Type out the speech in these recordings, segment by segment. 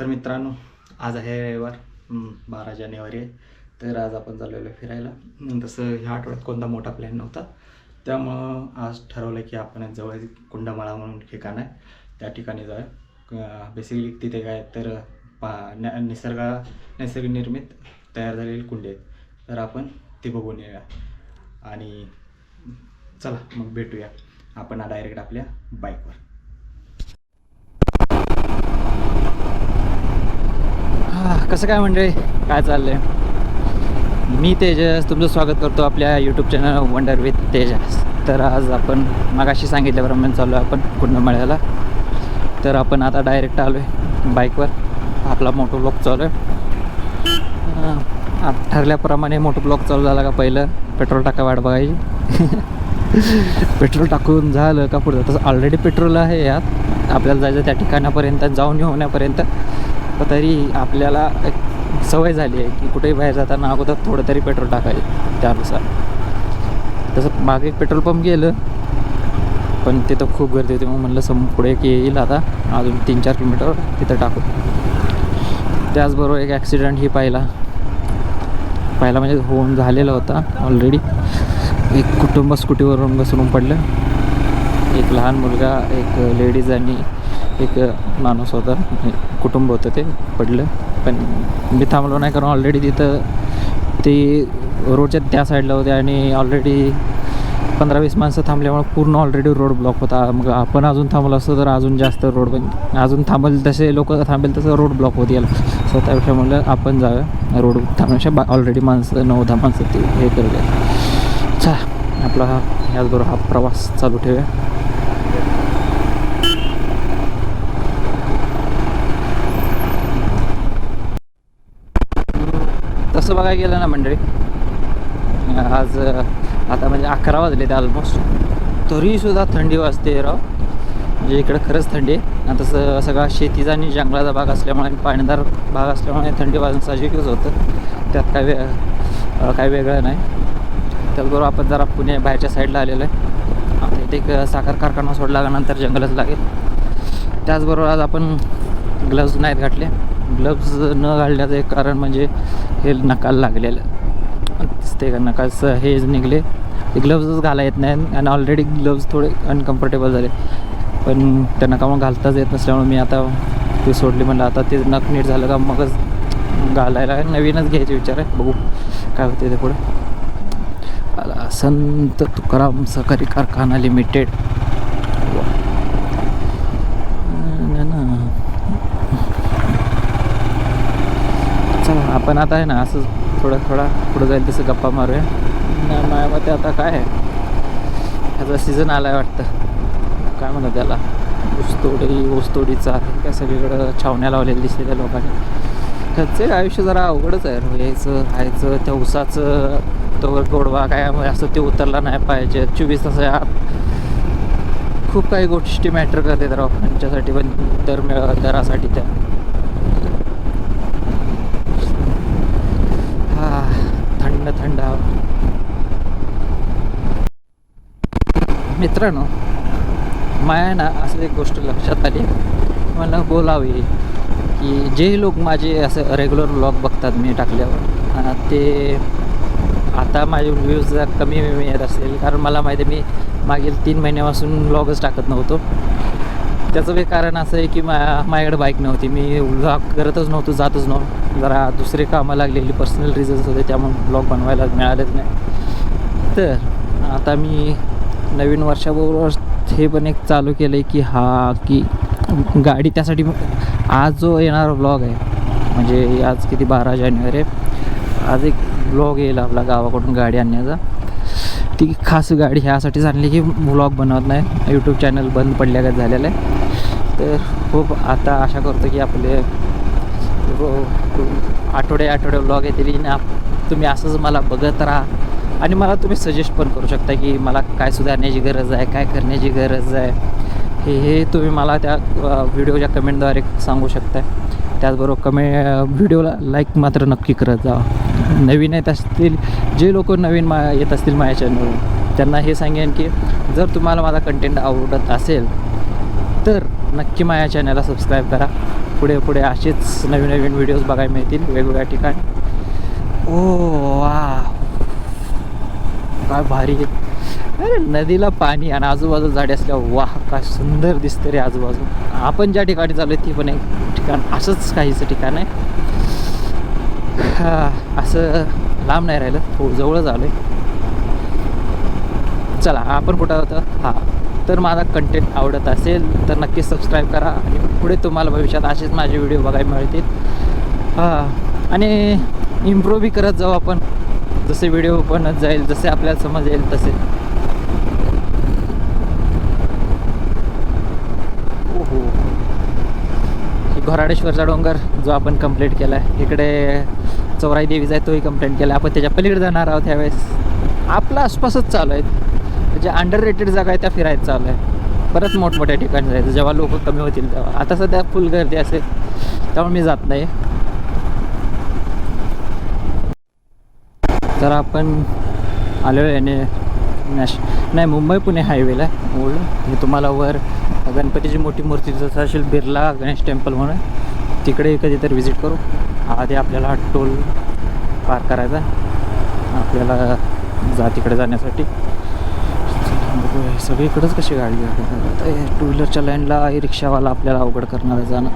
तर मित्रांनो आज आहे रविवार बारा जानेवारी आहे. तर आज आपण चाललेलो आहे फिरायला. तसं ह्या आठवड्यात कोणता मोठा प्लॅन नव्हता. त्यामुळं आज ठरवलं की आपण एक जवळ कुंडमाळा म्हणून ठिकाण आहे. त्या ठिकाणी जाऊया. बेसिकली तिथे काय तर पा न निसर्गा नैसर्गिक निर्मित तयार झालेली कुंडी आहेत. तर आपण ते बघून येऊया. आणि चला मग भेटूया. आपण डायरेक्ट आपल्या बाईकवर कसं काय म्हणजे काय चाललंय? मी तेजस तुमचं स्वागत करतो आपल्या YouTube channel wonder with Tejas. तर आज आपण मागाशी सांगितल्याप्रमाणे चाललो आहे आपण कुंडमाळ्याला. तर आपण आता डायरेक्ट आलो आहे बाईकवर आपला मोठो ब्लॉक चालू आहे ठरल्याप्रमाणे मोठं ब्लॉक चालू झाला का पहिलं? पेट्रोल टाका वाट बघायची. पेट्रोल टाकून झालं का पुढं? तसं ऑलरेडी पेट्रोल आहे यात. आपल्याला जायचं त्या ठिकाणापर्यंत जाऊन येऊण्यापर्यंत पण तरी आपल्याला एक सवय झाली आहे की कुठेही बाहेर जाताना अगोदर थोडं तरी पेट्रोल टाकायचं त्यानुसार. तसं मागे एक पेट्रोल पंप गेलं पण तिथं खूप गर्दी होती. मग म्हणलं सम पुढे एक येईल आता. अजून तीन चार किलोमीटर तिथं टाकू. त्याचबरोबर एक ॲक्सिडेंट ही पाहिला. पहिला म्हणजे होऊन झालेला होता ऑलरेडी एक कुटुंब स्कूटीवरून घसरून पडलं. एक लहान मुलगा एक लेडीज आणि एक माणूस होता. कुटुंब होतं ते पडलं. पण मी थांबलो नाही कारण ऑलरेडी तिथं ते रोडच्या त्या साईडला होते आणि ऑलरेडी पंधरा वीस माणसं थांबल्यामुळे पूर्ण ऑलरेडी रोड ब्लॉक होता. मग आपण अजून थांबलो असतो तर अजून जास्त रोड पण अजून थांबल तसे लोक थांबेल तसं रोड ब्लॉक होत याला सो त्यापेक्षा म्हणलं आपण जाऊया. रोड थांबण्यापेक्षा बा ऑलरेडी माणसं नऊ दहा माणसं ते हे करूया चला आपला हा ह्याचबरोबर हा प्रवास चालू ठेवूया. तसं बघायला गेलं ना मंडळी आज आता म्हणजे अकरा वाजले ते ऑलमोस्ट तरीसुद्धा थंडी वाजते राव. म्हणजे इकडं खरंच थंडी आहे. आणि तसं सगळा शेतीचा आणि जंगलाचा भाग असल्यामुळे आणि पाणीदार भाग असल्यामुळे थंडी वाजून साहजिकच होतं. त्यात काय वे काय वेगळं नाही. त्याचबरोबर आपण जरा पुणे बाहेरच्या साईडला आलेलो आहे. इथे एक साखर कारखाना सोडला का नंतर जंगलच लागेल. त्याचबरोबर आज आपण ग्लव्ज नाहीत घातले. ग्लव्ज न घालण्याचं एक कारण म्हणजे हे नकाल लागलेलं. दिसते का? नकाचं हेच निघले. ग्लव्जच घाला येत नाही आणि ऑलरेडी ग्लव्ज थोडे अनकम्फर्टेबल झाले. पण त्या नकामुळे घालताच येत नसल्यामुळे मी आता ते सोडली म्हणलं. आता ते नक नीट झालं का मगच घालायला. नवीनच घ्यायचे विचार आहे. बघू काय होते ते पुढे. संत तुकाराम सहकारी कारखाना लिमिटेड. चला आपण आता आहे ना असं थोडं थोडा पुढं जाईल तसं गप्पा मारूया. नाही माझ्या मते आता काय आहे? ह्याचा सीझन आला आहे वाटतं. काय म्हणतात त्याला? ऊसतोडी ऊसतोडीचा. काय सगळीकडं छावण्या लावलेली दिसते त्या लोकांनी. त्याचे आयुष्य जरा अवघडच आहे. यायचं खायचं त्या ऊसाचं तोवर गोडवा काय असं ते उतरला नाही पाहिजे. चोवीस तास आत खूप काही गोष्टी मॅटर करतात राव त्यांच्यासाठी पण दर मिळ दरासाठी त्या. हा थंड थंड मित्रांनो माया ना असं एक गोष्ट लक्षात आली. मला बोलावी की जे लोक माझे असं रेग्युलर ब्लॉग बघतात मी टाकल्यावर ते आता माझे व्ह्यूज जर कमी येत असतील. कारण मला माहिती आहे मी मागील तीन महिन्यापासून ब्लॉगच टाकत नव्हतो. त्याचं एक कारण असं आहे की मा माझ्याकडे बाईक नव्हती. मी ब्लॉग करतच नव्हतो जातच नव्हतो. जरा दुसरे कामं लागलेली पर्सनल रिझन्स होते त्यामुळे ब्लॉग बनवायला मिळालेच नाही. तर आता मी नवीन वर्षाबरोबर हे पण एक चालू केलं आहे की हा की गाडी त्यासाठी आज जो येणारा ब्लॉग आहे म्हणजे आज किती बारा जानेवारी आहे आज एक ब्लॉग येईल आपला गावाकडून गाडी आणण्याचा. ती खास गाडी ह्यासाठीच आणली की ब्लॉग बनवत नाही. यूट्यूब चॅनल बंद पडल्या का झालेलं आहे. तर खूप आता आशा करतो की आपले हो, आठवडे आठवडे ब्लॉग येतील. आप- तुम्ही असंच मला बघत राहा. आणि मला तुम्ही सजेस्ट पण करू शकता की मला काय सुधारण्याची गरज आहे काय करण्याची गरज आहे. हे हे तुम्ही मला त्या व्हिडिओच्या कमेंटद्वारे सांगू शकता त्याचबरोबर कमे व्हिडिओला लाईक मात्र नक्की करत जा. नवीन येत असतील जे लोक नवीन मा येत असतील माझ्या चॅनलवर त्यांना हे सांगेन की जर तुम्हाला माझा कंटेंट आवडत असेल तर नक्की माझ्या चॅनलला सबस्क्राईब करा. पुढे पुढे असेच नवीन नवीन व्हिडिओज बघायला मिळतील वेगवेगळ्या ठिकाणी. ओ वा काय भारी. आहे अरे नदीला पाणी आणि आजूबाजू झाडे असल्यावर वाह काय सुंदर दिसतं रे आजूबाजू. आपण ज्या ठिकाणी चालू आहे ती पण एक ठिकाण असंच काहीचं ठिकाण आहे. असं लांब नाही राहिलं. थो जवळच आलं आहे चला आपण कुठं होतं हां. तर माझा कंटेंट आवडत असेल तर नक्की सबस्क्राईब करा आणि पुढे तुम्हाला भविष्यात असेच माझे व्हिडिओ बघायला मिळतील. हां आणि इम्प्रूव्ह करत जाऊ आपण. जसे व्हिडिओ बनत जाईल जसे आपल्याला समज येईल तसे ओहो ही घोराडेश्वरचा डोंगर जो आपण कंप्लीट केला आहे इकडे चौराई देवीचा आहे तोही कंप्लेंट केला आपण त्याच्या पलीकडे जाणार आहोत त्यावेळेस आपलं आसपासच चालू आहे ज्या अंडर रेटेड जागा आहे त्या फिरायचं चालू आहे परत मोठमोठ्या ठिकाणी जायचं. जेव्हा लोक कमी होतील तेव्हा. आता सध्या फुल गर्दी असेल. त्यामुळे मी जात नाही. तर आपण आलो आहे याने नॅश नाही मुंबई पुणे हायवेला ओल्ड. मी तुम्हाला वर गणपतीची मोठी मूर्ती जसं असेल बिर्ला गणेश टेम्पल म्हणून तिकडे कधीतरी व्हिजिट करू. आधी आपल्याला टोल पार करायचा आपल्याला जा तिकडे जाण्यासाठी. सगळीकडंच कशी गाडी टू व्हीलरच्या लाईनला रिक्षावाला आपल्याला अवघड करणार जाणं.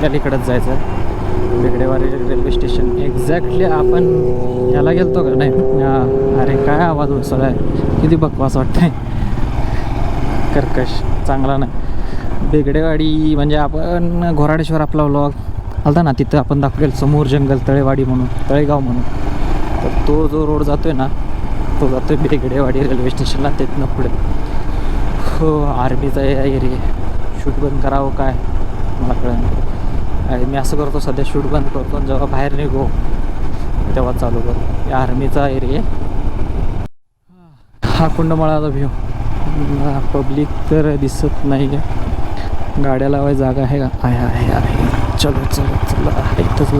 आपल्याला इकडंच जायचं आहे रेल्वे स्टेशन. एक्झॅक्टली आपण याला गेलतो का नाही? अरे काय आवाज उचल आहे? किती बकवास वाटतंय. कर्कश. चांगला नाही. बेगडेवाडी म्हणजे आपण घोराडेश्वर आपला व्लॉग आलता ना तिथं आपण दाखवेल. समोर जंगल तळेवाडी म्हणून तळेगाव म्हणून. तर तो जो रोड जातोय ना तो जातोय बेगडेवाडी रेल्वे स्टेशनला तिथनं पुढे. हो आर्मीचा एरिया शूट बंद करावं काय? मला कळलं आणि मी असं करतो सध्या शूट बंद करतो आणि जेव्हा बाहेर निघो तेव्हा चालू करतो. या आर्मीचा एरिया हा कुंडमाळाचा व्ह्यू पब्लिक तर दिसत नाही आहे गाड्या लावाय जागा आहे का? आहे आहे आहे. चलो चलो चलो. आहे इथंच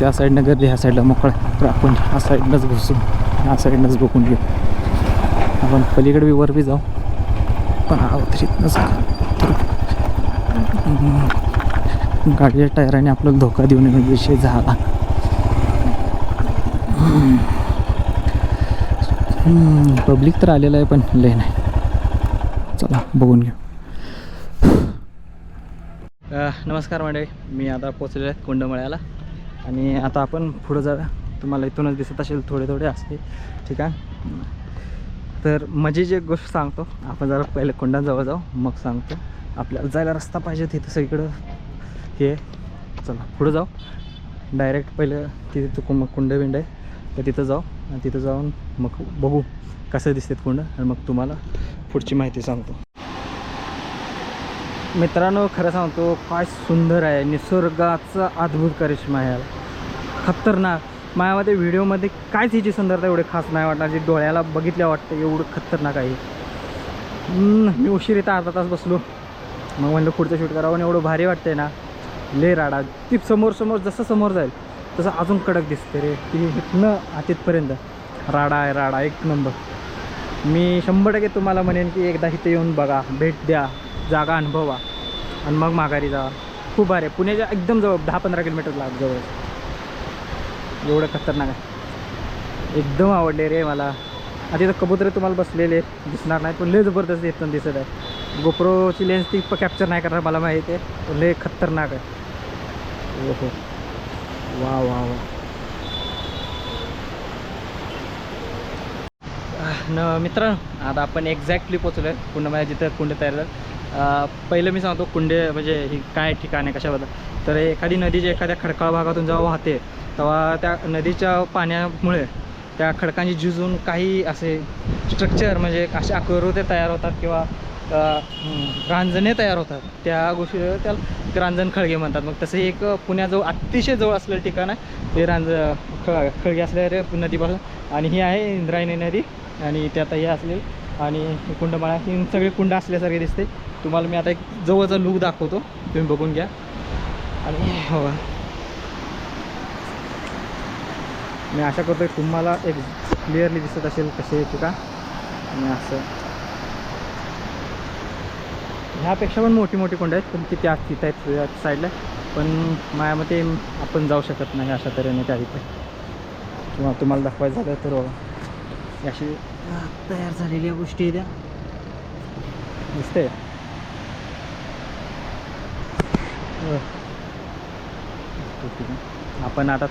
त्या साईडनं गर्दी ह्या साईडला मोकळा तर आपण ह्या साईडनंच घुसू. ह्या साईडनंच बघून घेऊ. आपण पलीकडे बी वर बी जाऊ. पण आहोत इथनंच तर गाडीच्या टायराने आपल्याला धोका देऊ नये विषय झाला. पब्लिक तर आलेलं आहे पण लय नाही. चला बघून घेऊ. नमस्कार मंडळी मी आता पोचलेलो आहे कुंडमळ्याला. आणि आता आपण पुढं जाऊया. तुम्हाला इथूनच दिसत असेल थोडे थोडे असते ठीक आहे? तर मजेची एक गोष्ट सांगतो आपण जरा पहिले कुंडांजवळ जाऊ मग सांगतो. आपल्याला जायला रस्ता पाहिजे तिथं सगळीकडं. हे चला पुढं जाऊ. डायरेक्ट पहिलं तिथे तू कुं कुंड बिंड आहे. तर तिथं जाऊ. आणि तिथं जाऊन मग बघू कसं दिसतात कुंड. आणि मग तुम्हाला पुढची माहिती सांगतो. मित्रांनो खरं सांगतो काय सुंदर आहे. निसर्गाचा अद्भुत करिश्मा आहे खतरनाक. माझ्यामध्ये व्हिडिओमध्ये कायच हिची सुंदरता एवढे खास नाही वाटणार. जी डोळ्याला बघितल्या वाटतं एवढं खतरनाक आहे. मी उशीर इथं अर्धा तास बसलो. मग म्हणलं पुढचं शूट करावं. आणि एवढं भारी वाटतंय ना. ले राडा. ती समोर समोर जसं समोर जाईल तसं अजून कडक दिसते रे. ती इथनं आतीतपर्यंत राडा आहे राडा. एक नंबर. मी शंभर टक्के तुम्हाला म्हणेन की एकदा इथे येऊन बघा. भेट द्या. जागा अनुभवा. आणि मग माघारी जा. खूप भारी आहे. पुण्याच्या एकदम जवळ दहा पंधरा किलोमीटर लाग जवळ एवढं खतरनाक आहे. एकदम आवडले रे मला. आता इथं कबुतरे तुम्हाला बसलेले दिसणार नाही पण लय जबरदस्त येतं दिसत आहे. गोप्रोची लेन्स ती कॅप्चर नाही करणार मला माहिती आहे. लय खतरनाक आहे. ओहो. वा वा वा. न मित्रांनो आता आपण एक्झॅक्टली पोचलो आहे कुंडमध्ये जिथं कुंड तयार झालं. पहिलं मी सांगतो कुंडे म्हणजे ही काय ठिकाण आहे कशाबद्दल. तर एखादी नदी जी एखाद्या खडकाळ भागातून जेव्हा वाहते तेव्हा त्या नदीच्या पाण्यामुळे त्या खडकांची झुजून काही असे स्ट्रक्चर म्हणजे असे आकृत्या तयार होतात किंवा रांजणे तयार होतात. त्या गोष्टी त्याला रांजण खळगे म्हणतात. मग तसं एक पुण्याजवळ अतिशय जवळ असलेलं ठिकाण आहे. ते रांज खळ खळगे असलेले नदीपासून. आणि ही आहे इंद्रायणी नदी आणि त्यात हे असलेली. आणि कुंडमाळा ही सगळे कुंड असल्यासारखे दिसते. तुम्हाला मी आता एक जवळचा लूक दाखवतो. तुम्ही बघून घ्या. आणि हो. मी आशा करतो तुम्हाला एक क्लिअरली दिसत असेल कसे येते का? आणि असं. ह्यापेक्षा पण मोठी मोठी कुंड आहेत. पण ती त्या तिथं आहेत साईडला पण मते आपण जाऊ शकत नाही अशा तऱ्हेने त्या इथे. किंवा तुम्हाला दाखवायचं झालं तर बघा. अशी तयार झालेल्या गोष्टी त्या दिसते. आपण आता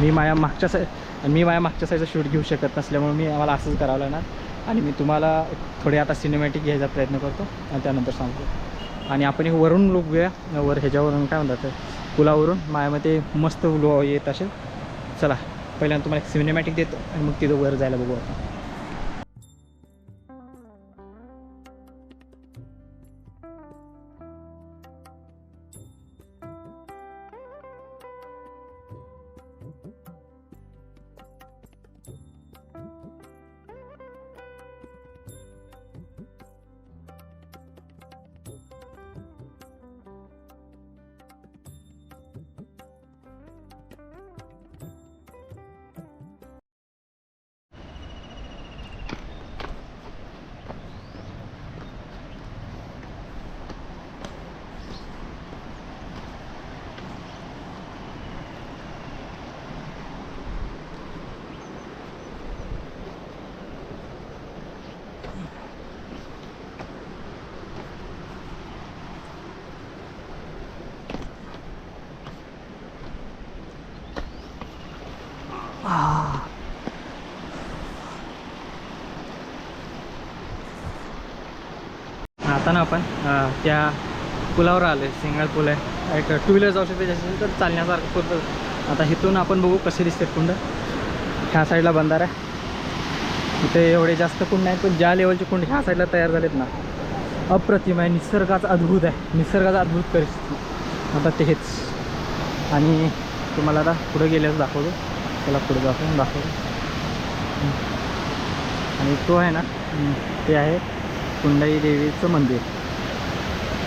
मी माझ्या मागच्या साईड मी माझ्या मागच्या साईडचं शूट घेऊ शकत नसल्यामुळे मी मला असंच करावं लागणार. आणि मी तुम्हाला थोडे आता सिनेमॅटिक घ्यायचा प्रयत्न करतो आणि त्यानंतर सांगतो. आणि आपण एक वरून लुक घेऊया. वर ह्याच्यावरून काय म्हणतात पुलावरून. माझ्यामध्ये मस्त लो येत असेल. चला पहिल्यांदा तुम्हाला एक सिनेमॅटिक देतो आणि मग तिथं वर जायला बघू आपण. आता ना आपण त्या पुलावर आलो आहे सिंगल पूल आहे. एक टू व्हीलर जाऊ शकते जास्तीत तर चालण्यासारखं पूल आता इथून आपण बघू कसे दिसते कुंड ह्या साईडला बंधारा आहे. इथे एवढे जास्त कुंड आहेत पण ज्या लेवलचे कुंड ह्या साईडला तयार झालेत ना अप्रतिम आहे. निसर्गाचा अद्भुत आहे. निसर्गाचा अद्भुत परिस्थिती. आता ते हेच आणि तुम्हाला आता पुढे गेल्यास दाखवतो. त्याला पुढे दाखवून दाखवतो. आणि तो आहे ना ते आहे कुंडाई देवीचं मंदिर.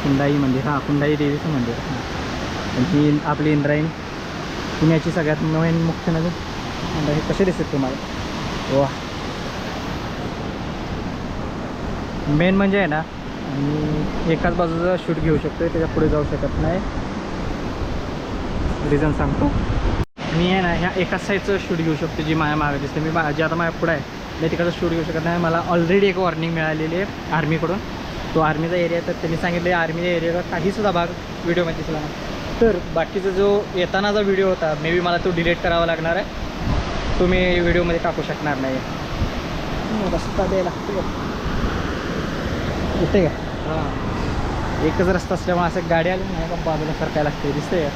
कुंडाई मंदिर हां कुंडाई देवीचं मंदिर. हां. ही आपली इंद्रायणी. पुण्याची सगळ्यात नवीन मुख्य नदी. हे कसे दिसत तुम्हाला? वा मेन म्हणजे आहे ना मी एकाच बाजूचा शूट घेऊ शकतो त्याच्या पुढे जाऊ शकत नाही. रिझन सांगतो. मी आहे ना ह्या एकाच साईडचं शूट घेऊ शकतो जी माझ्या मागे दिसते. मी मा- जी आता माझ्या पुढे आहे. मी तिकडचं शूट घेऊ शकत नाही. मला ऑलरेडी एक वॉर्निंग मिळालेली आहे आर्मीकडून तो आर्मीचा एरिया तर त्यांनी सांगितले आर्मीच्या एरियाचा काहीसुद्धा भाग व्हिडिओमध्ये दिसला नाही. तर बाकीचा जो येतानाचा व्हिडिओ होता मे बी मला तो डिलीट करावा लागणार आहे. तो मी व्हिडिओमध्ये टाकू शकणार नाही. रस्ता द्यायला लागतो येते का? हां. एकच रस्ता असल्यामुळे असं गाडी आली नाही का बाजूला सरकायला लागते दिसते का?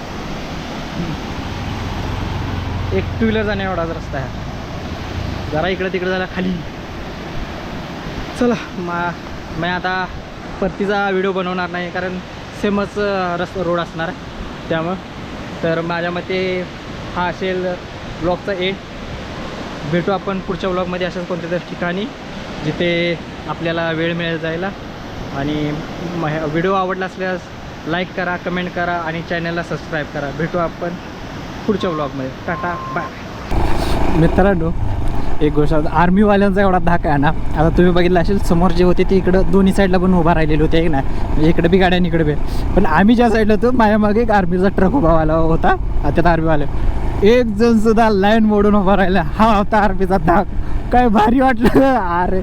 एक टू व्हीलर जाण्या एवढाच रस्ता आहे. जरा इकडं तिकडं झाला खाली. चला मा मी आता परतीचा व्हिडिओ बनवणार नाही कारण सेमच रस् रोड असणार. त्यामुळं. तर माझ्या मते हा असेल ब्लॉगचा एंड भेटू आपण पुढच्या ब्लॉगमध्ये अशाच कोणत्या तरी ठिकाणी जिथे आपल्याला वेळ मिळेल जायला. आणि व्हिडिओ आवडला असल्यास लाईक करा कमेंट करा आणि चॅनलला सबस्क्राईब करा. भेटू आपण पुढच्या ब्लॉगमध्ये टाटा बाय मित्रांनो एक गोष्ट आर्मीवाल्यांचा एवढा धाक आहे ना आता तुम्ही बघितलं असेल समोर जे होते ते इकडं दोन्ही साईडला पण उभा राहिलेले होते ना. म्हणजे इकडे बी गाड्या आणि इकडे बी. पण आम्ही ज्या साईडला होतो माझ्या मागे एक आर्मीचा ट्रक उभा आला होता त्यात आर्मीवाले. एक जण सुद्धा लाईन मोडून उभा राहिला. हा होता आर्मीचा धाक. काय भारी वाटलं. अरे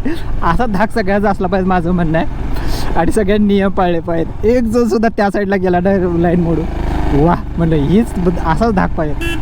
असा धाक सगळ्याचा असला पाहिजे माझं म्हणणं आहे. आणि सगळ्यांनी नियम पाळले पाहिजेत. एक जण सुद्धा त्या साईडला गेला ना लाईन मोडून. वा म्हणलं हीच असाच धाक पाहिजे.